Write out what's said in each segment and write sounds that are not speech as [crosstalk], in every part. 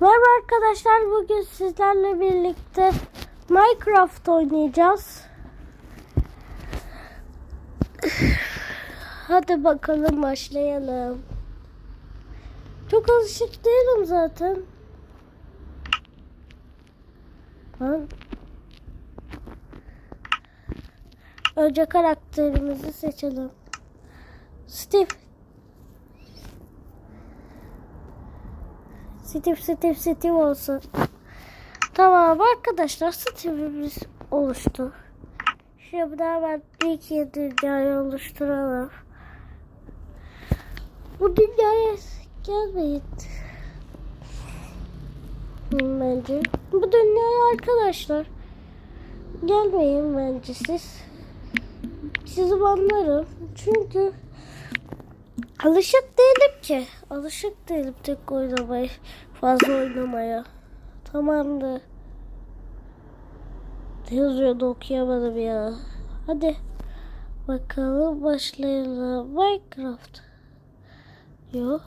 Merhaba arkadaşlar bugün sizlerle birlikte Minecraft oynayacağız. [sighs] Hadi bakalım başlayalım. Çok alışık değilim zaten. Lan. Önce karakterimizi seçelim. Steve. Steve, Steve, Steve olsun. Tamam arkadaşlar Steve'imiz oluştu. Şimdi hemen ilk yeni dünyayı oluşturalım. Bu dünyaya gelmeyin. Bence. Bu dünyaya arkadaşlar gelmeyin bence siz. Sizi anlarım. Çünkü alışık değilim ki. Alışık değilim tek oynamaya. Fazla oynamaya. Tamamdır. Ne yazıyordu okuyamadım ya. Hadi. Bakalım başlayalım. Minecraft. Yok.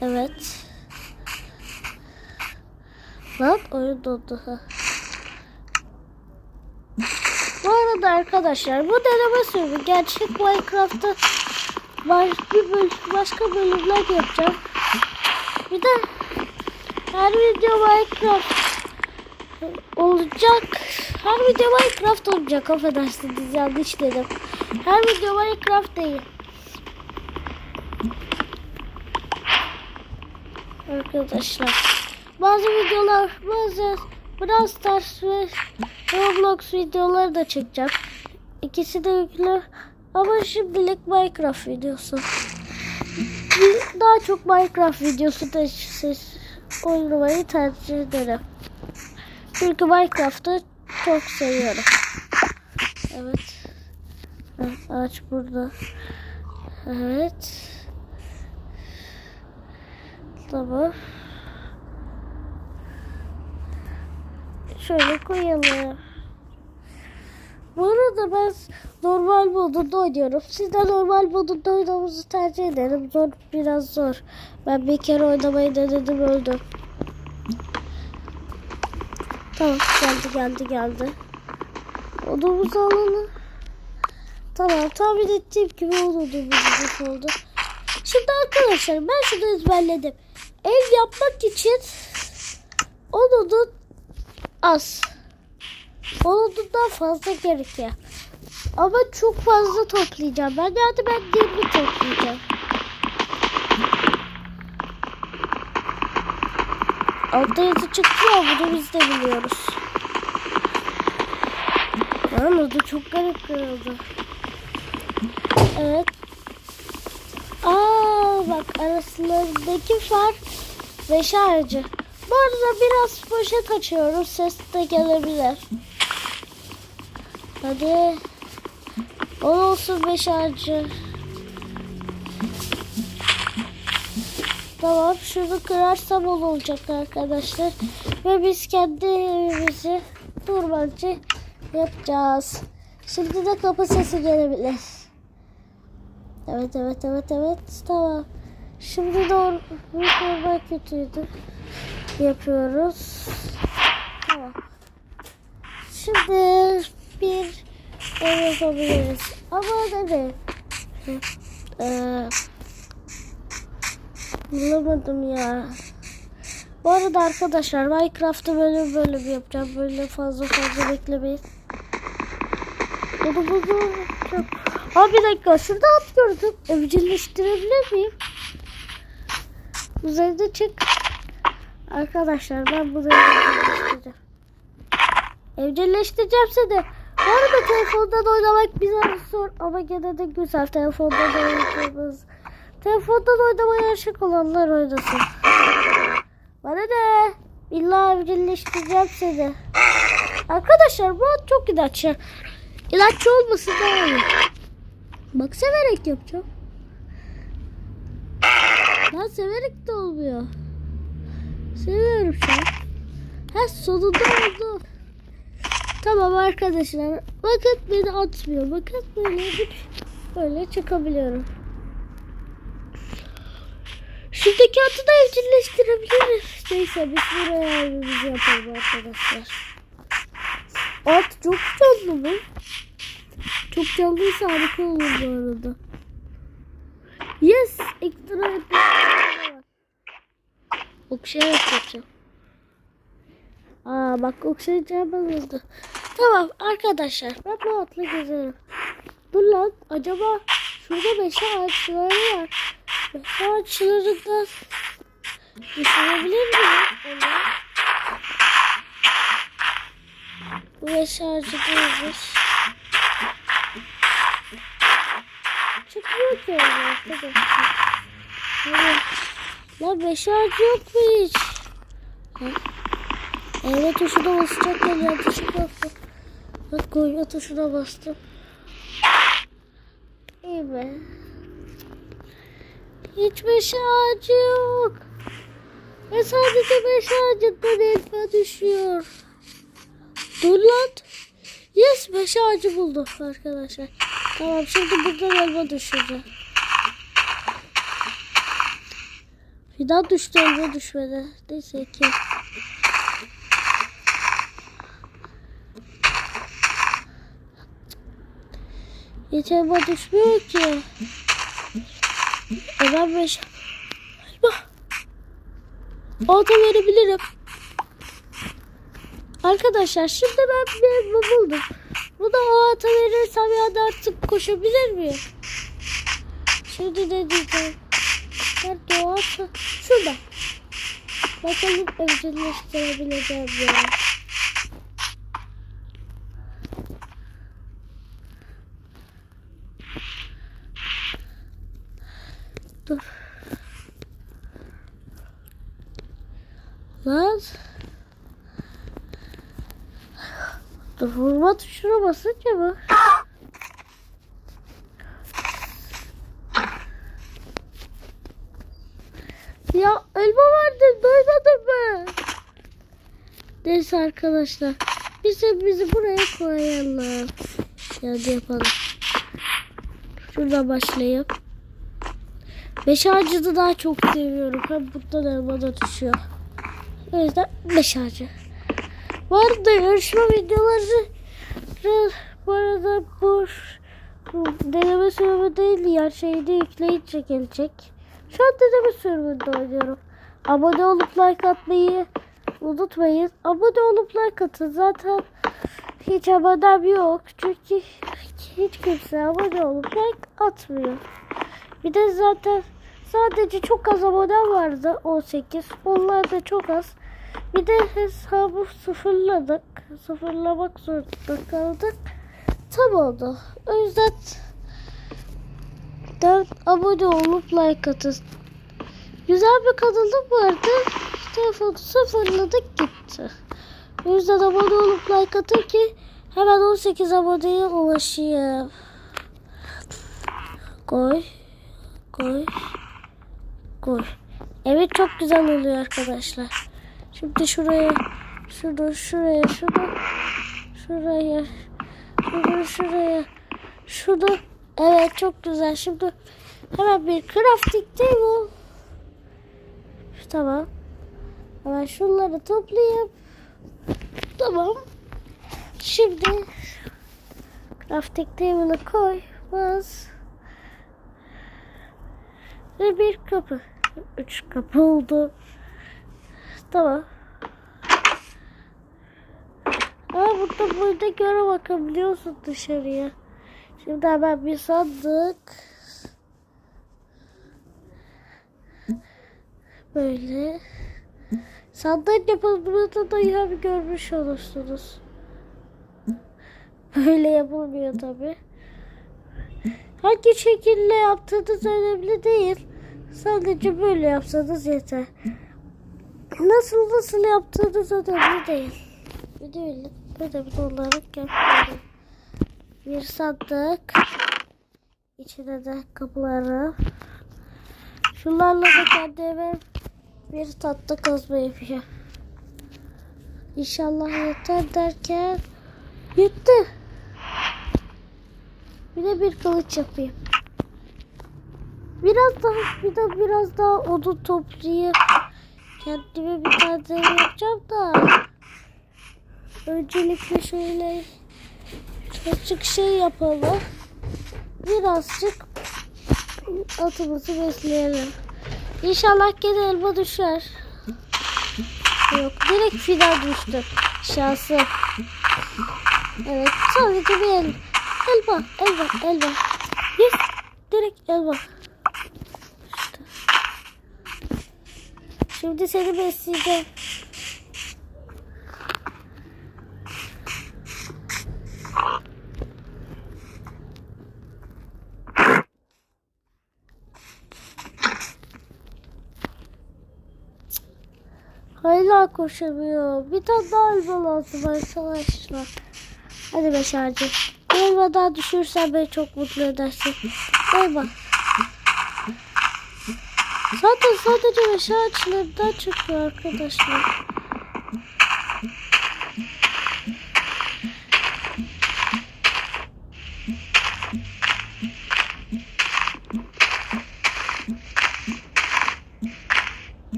Evet. Lan oyun dondu. Bu arada arkadaşlar bu deneme sürümü gerçek Minecraft'ta var bir böl başka bölümler yapacağım. Bir de her video Minecraft olacak. Her video Minecraft olacak affedersiniz yanlış dedim. Her video Minecraft değil. Arkadaşlar bazı videolar bazı Brawl Stars ve Roblox videoları da çekeceğim. İkisi de yüklü ama şimdilik Minecraft videosu. Daha çok Minecraft videosu da ses oynamayı tercih ederim. Çünkü Minecraft'ı çok seviyorum. Evet, Ağaç burada. Evet. Tamam. Şöyle koyalım. Arada ben normal modunda oynuyorum. Siz de normal modunda oynamamızı tercih ederim. Zor biraz zor. Ben bir kere oynamayı denedim öldüm. Tamam geldi geldi geldi. Odamızı alalım. Tamam tahmin ettiğim gibi odamız oldu. Şimdi arkadaşlar ben şunu ezberledim. Ev yapmak için odunun az. Odundan fazla gerekiyor. Ama çok fazla toplayacağım. Ben yani ben 20 toplayacağım. Altta yazı çıktı ya bunu biz de biliyoruz. Lan o da çok garip kırıldı. Evet. Aa bak arasındaki fark ve şarjı. Bu arada biraz poşet açıyoruz. Ses de gelebilir. Hadi. On olsun ve şarjı. Tamam şunu kırarsam on olacak arkadaşlar. Ve biz kendi evimizi durmancı yapacağız. Şimdi de kapı sesi gelebilir. Evet evet evet evet tamam. Şimdi doğru normal kötüydü. Yapıyoruz. Tamam. Şimdi bir ev yapabiliriz. Ama ne Ee, bulamadım ya. Bu arada arkadaşlar Minecraft'ı böyle böyle yapacağım. Böyle fazla fazla beklemeyin. Bunu bunu yapacağım. Aa bir dakika şurada at gördüm. Evcilleştirebilir miyim? Üzerinde çık. Arkadaşlar ben bunu evcilleştireceğim. Evcilleştireceğim seni. Bu arada telefondan oynamak biraz zor ama gene de güzel. Telefondan oynayacağımız. Telefondan oynamaya aşık olanlar oynasın. Bana ne? İlla evcilleştireceğim seni. Arkadaşlar bu çok inatçı. İnatçı olmasın daha iyi. Bak severek yapacağım. Ben severek de olmuyor. Seviyorum şu an. Ha sonunda oldu. Tamam arkadaşlar. Bakın beni atmıyor. Bakın böyle böyle çıkabiliyorum. Üstteki atı da evcilleştirebiliriz. Neyse biz buraya evimizi yapalım arkadaşlar. At çok canlı mı? Çok canlıysa harika olur bu arada. Yes! Ekstra yapıyorum. Okşayarak yapacağım. Aa bak okşayacağım oldu. Tamam arkadaşlar ben bu atla gezerim. Dur lan acaba şurada meşe ağaçları var. Meşe ağaçlarından düşürebilir miyim? Onu? Bu meşe ağacı değilmiş. Çıkmıyor ki öyle arkadaşlar. Lan meşe ağacı yok mu hiç? Ha? Evet tuşuna basacak ya tuşu bastım. Bak koyma tuşuna bastım. İyi be. Hiç meşe ağacı yok. Ve sadece meşe ağacından elma düşüyor. Dur lan. Yes meşe ağacı buldum arkadaşlar. Tamam şimdi buradan elma düşüreceğim. Fidan düştü elma düşmedi. Neyse ki. Elma düşmüyor ki. E ben beş... Elma. Ata verebilirim. Arkadaşlar şimdi ben bir buldum. Bu da o ata verirsem ya da artık koşabilir miyim? Şimdi ne diyeceğim? Nerede o ata? Şurada. Bakalım evcilleştirebileceğim yani. Lan. Dur vurma tuşuna basınca mı? Ya elma vardı duymadın mı? Neyse arkadaşlar. Biz bizi buraya koyalım. Yani yapalım. Şuradan başlayayım. Beş ağacını daha çok seviyorum. Hem buradan elma da düşüyor. O yüzden beş ağacı. Bu arada yarışma videoları bu arada bu deneme sürümü değil ya şeyde yükleyince gelecek. Şu an deneme sürümünde oynuyorum. Abone olup like atmayı unutmayın. Abone olup like atın. Zaten hiç abonem yok. Çünkü hiç kimse abone olup like atmıyor. Bir de zaten sadece çok az abonem vardı 18. Onlar da çok az. Bir de hesabı sıfırladık. Sıfırlamak zorunda kaldık. Tam oldu. O yüzden 4 abone olup like atın. Güzel bir kanalım vardı. Telefonu sıfırladık gitti. O yüzden abone olup like atın ki hemen 18 aboneye ulaşayım. Koy. Koy. Koy. Evet çok güzel oluyor arkadaşlar. Şimdi şuraya, şurada, şuraya, şurada, şuraya, şurada, şuraya, şurada. Evet çok güzel. Şimdi hemen bir crafting table. Tamam. Hemen şunları toplayayım. Tamam. Şimdi crafting table'ı koy. Bas. Ve bir kapı. Üç kapı oldu. Tamam. Aa burada burada göre bakabiliyorsun dışarıya. Şimdi hemen bir sandık. Böyle. Sandık yapıldığında da bir görmüş olursunuz. Böyle yapılmıyor tabi. Hangi şekilde yaptığınız önemli değil. Sadece böyle yapsanız yeter. Nasıl nasıl yaptığınız önemli değil. Bir de öyle böyle bir olarak yapıyorum. Bir sandık. İçine de kapıları. Şunlarla da kendime bir tatlı kazma yapacağım. İnşallah yeter derken yetti. Bir de bir kılıç yapayım. Biraz daha bir de biraz daha odun toplayıp kendime bir tane yapacağım da öncelikle şöyle azıcık şey yapalım. Birazcık atımızı besleyelim. İnşallah gene elma düşer. Yok direkt fidan düştü. Şansı. Evet sadece bir el. Elma, elma, elma. Yes, direkt elma. İşte. Şimdi seni besleyeceğim. Koşamıyor. Bir tane daha elma lazım arkadaşlar. Hadi Beşerci. Bir elma daha düşürsen beni çok mutlu edersin. Elma. Zaten sadece Beşerci'lerden çıkıyor arkadaşlar.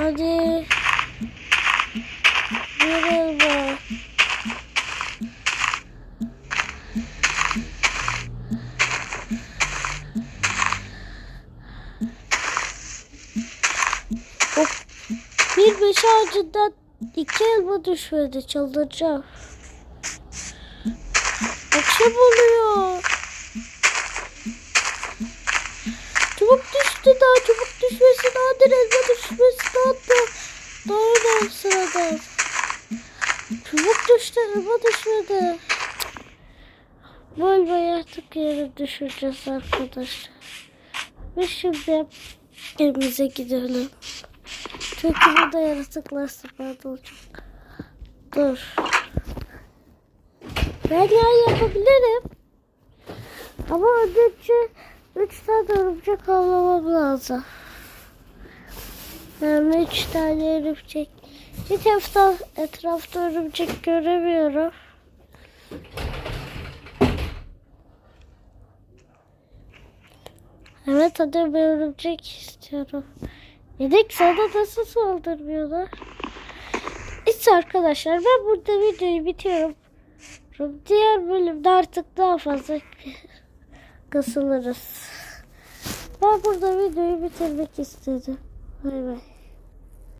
Hadi. Elma. Of. Bir beş ağacından iki elma düşmedi. Çıldıracağım. Akşam oluyor. Nadir elma düşmesi nadir. Daha da sırada. Çabuk düştü elma düşmedi. Bu elmayı artık yere düşüreceğiz arkadaşlar. Ve şimdi evimize gidelim. Çünkü burada yaratıklar sıfırda olacak. Dur. Ben yay yapabilirim. Ama önce üç tane örümcek avlamam lazım. Yani üç tane örümcek. Etrafta, etrafta örümcek göremiyorum. Evet hadi bir örümcek istiyorum. Yedek sana nasıl saldırmıyorlar? İşte arkadaşlar ben burada videoyu bitiriyorum. Diğer bölümde artık daha fazla [laughs] kasılırız. Ben burada videoyu bitirmek istedim. Bay bay.